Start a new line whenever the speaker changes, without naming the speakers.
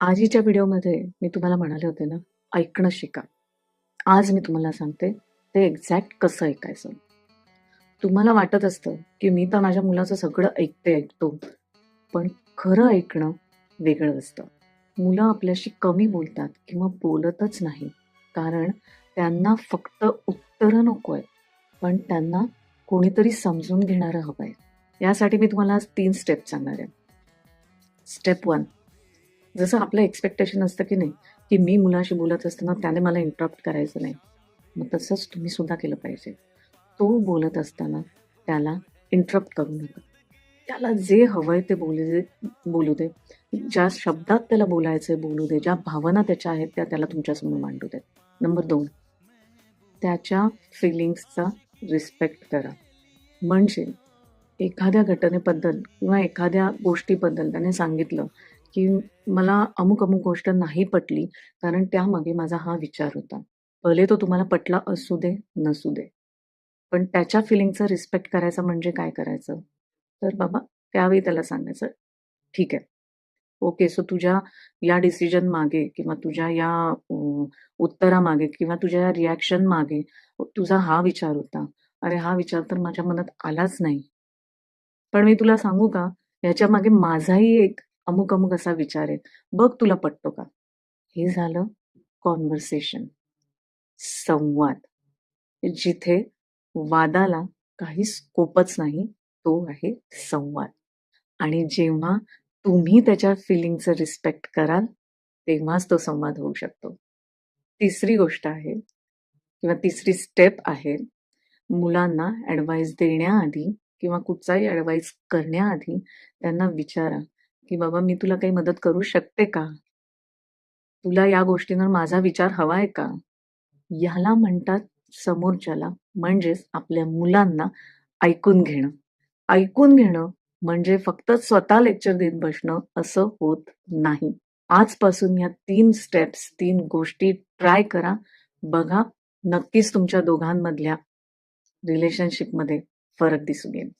आजीच्या व्हिडिओमध्ये मी तुम्हाला म्हणाले होते ना, ऐकणं शिका. आज मी तुम्हाला सांगते, ते एक्झॅक्ट कसं ऐकायचं. तुम्हाला वाटत असतं, की मी तर माझ्या मुलाचं सगळं ऐकते, ऐकतो. पण खरं ऐकणं वेगळं असतं. मुलं आपल्याशी कमी बोलतात किंवा बोलतच नाही. कारण त्यांना फक्त उत्तरं नकोय, पण त्यांना कोणीतरी समजून घेणारं आहे यासाठी मी तुम्हाला आज तीन स्टेप सांगणार आहे. स्टेप वन जसं आपलं एक्सपेक्टेशन असतं की नाही, की मी मुलाशी बोलत असताना त्याने मला इंटरप्ट करायचं नाही. मग तसंच तुम्ही सुद्धा केलं पाहिजे. तो बोलत असताना त्याला इंटरप्ट करू नका. त्याला जे हवंय ते बोलू दे बोलू दे. ज्या शब्दात त्याला बोलायचंय बोलू दे. ज्या भावना त्याच्या आहेत त्या त्याला तुमच्यासमोर मांडू देत. नंबर दोन त्याच्या फीलिंग्सचा रिस्पेक्ट करा. म्हणजे एखाद्या घटनेबद्दल किंवा एखाद्या गोष्टीबद्दल त्याने सांगितलं, की मला अमुक-अमुक गोष्ट नाही पटली, कारण त्यामागे माझा हा विचार होता. भले तो तुम्हाला पटला असू दे, नसू दे. पण त्याच्या फिलिंगचं रिस्पेक्ट करायचा म्हणजे काय करायचं? तर बाबा त्यावेळी त्याला सांगायचं, "ठीक आहे. ओके. सो तुझ्या या डिसिजन मागे किंवा तुझ्या या उत्तरामागे किंवा तुझ्या या रिॲक्शन मागे तुझा हा विचार होता. अरे हा विचार तर माझ्या मनात आलाच नाही. पण मी तुला सांगू का? ह्याच्यामागे माझाही एक अमुक-अमुक असा विचार आहे. बघ तुला पटतो का?" हे झालं कॉन्व्हर्सेशन संवाद. जिथे वादाला काही स्कोपच नाही. तो आहे संवाद. आणि जेव्हा तुम्ही त्याच्या फिलिंगचं रिस्पेक्ट कराल, तेव्हाच तो संवाद होऊ शकतो. तिसरी गोष्ट आहे किंवा तिसरी स्टेप आहे, मुलांना ॲडवाईस देण्याआधी किंवा कुठचाही ॲडवाईस करण्याआधी त्यांना विचारा, की "बाबा मी तुला काही मदत करू शकते का? तुला या गोष्टींवर माझा विचार हवा आहे का?" ह्याला म्हणतात समोरच्याला म्हणजेच आपल्या मुलांना ऐकून घेणं. ऐकून घेणं म्हणजे फक्त स्वतः लेक्चर देत बसणं असं होत नाही. आजपासून या 3 स्टेप्स, 3 गोष्टी ट्राय करा. बघा नक्कीच तुमच्या दोघांमधल्या रिलेशनशिपमध्ये फरक दिसून येईल.